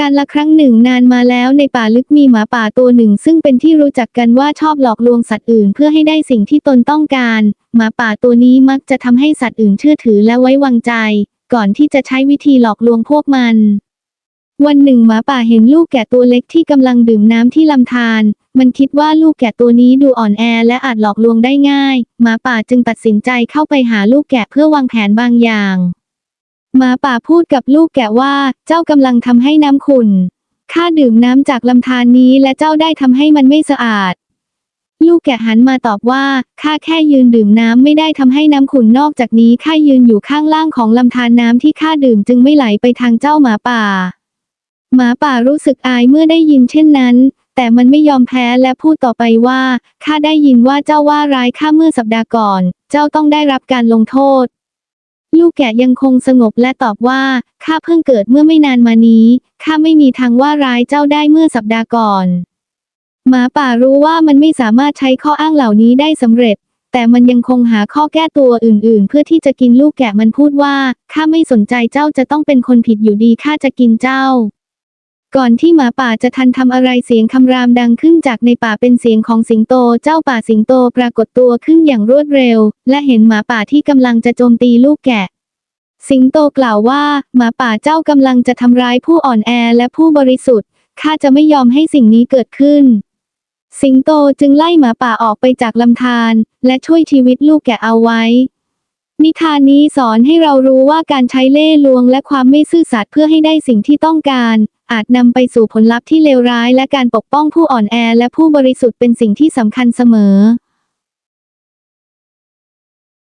การละครั้งหนึ่งนานมาแล้วในป่าลึกมีหมาป่าตัวหนึ่ง ซึ่งเป็นที่รู้จักกันว่าชอบหลอกลวงสัตว์อื่นเพื่อให้ได้สิ่งที่ตนต้องการ หมาป่าตัวนี้มักจะทำให้สัตว์อื่นเชื่อถือและไว้วางใจ ก่อนที่จะใช้วิธีหลอกลวงพวกมัน วันหนึ่งหมาป่าเห็นลูกแกะตัวเล็กที่กำลังดื่มน้ำที่ลำธารมันคิดว่าลูกแกะตัวนี้ดูอ่อนแอและอาจหลอกลวงได้ง่าย หมาป่าจึงตัดสินใจเข้าไปหาลูกแกะเพื่อวางแผนบางอย่าง หมาป่าพูดกับลูกแกะว่า เจ้ากำลังทำให้น้ำขุ่น ข้าดื่มน้ำจากลำธารนี้และเจ้าได้ทำให้มันไม่สะอาด ลูกแกะหันมาตอบว่า ข้าแค่ยืนดื่มน้ำไม่ได้ทำให้น้ำขุ่นนอกจากนี้ข้ายืนอยู่ข้างล่างของลำธารน้ำที่ข้าดื่มจึงไม่ไหลไปทางเจ้าหมาป่า หมาป่ารู้สึกอายเมื่อได้ยินเช่นนั้น แต่มันไม่ยอมแพ้และพูดต่อไปว่า ข้าได้ยินว่าเจ้าว่าร้ายข้าเมื่อสัปดาห์ก่อน เจ้าต้องได้รับการลงโทษ ลูกแกะยังคงสงบและตอบว่า ข้าเพิ่งเกิดเมื่อไม่นานมานี้ ข้าไม่มีทางว่าร้ายเจ้าได้เมื่อสัปดาห์ก่อน หมาป่ารู้ว่ามันไม่สามารถใช้ข้ออ้างเหล่านี้ได้สำเร็จ แต่มันยังคงหาข้อแก้ตัวอื่นๆ เพื่อที่จะกินลูกแกะมันพูดว่า ข้าไม่สนใจเจ้าจะต้องเป็นคนผิดอยู่ดี ข้าจะกินเจ้า ก่อนที่หมาป่าจะทันทำอะไรเสียงคำรามดังขึ้นจากในป่าเป็นเสียงของสิงโต เจ้าป่าสิงโตปรากฏตัวขึ้นอย่างรวดเร็ว และเห็นหมาป่าที่กำลังจะโจมตีลูกแกะ สิงโตกล่าวว่า หมาป่าเจ้ากำลังจะทำร้ายผู้อ่อนแอและผู้บริสุทธิ์ ข้าจะไม่ยอมให้สิ่งนี้เกิดขึ้น สิงโตจึงไล่หมาป่าออกไปจากลำธารและช่วยชีวิตลูกแกะเอาไว้ นิทานนี้สอนให้เรารู้ว่าการใช้เล่ห์ลวงและความไม่ซื่อสัตย์เพื่อให้ได้สิ่งที่ต้องการ อาจนำไปสู่ผลลัพธ์ที่เลวร้ายและการปกป้องผู้อ่อนแอและผู้บริสุทธิ์เป็นสิ่งที่สำคัญเสมอ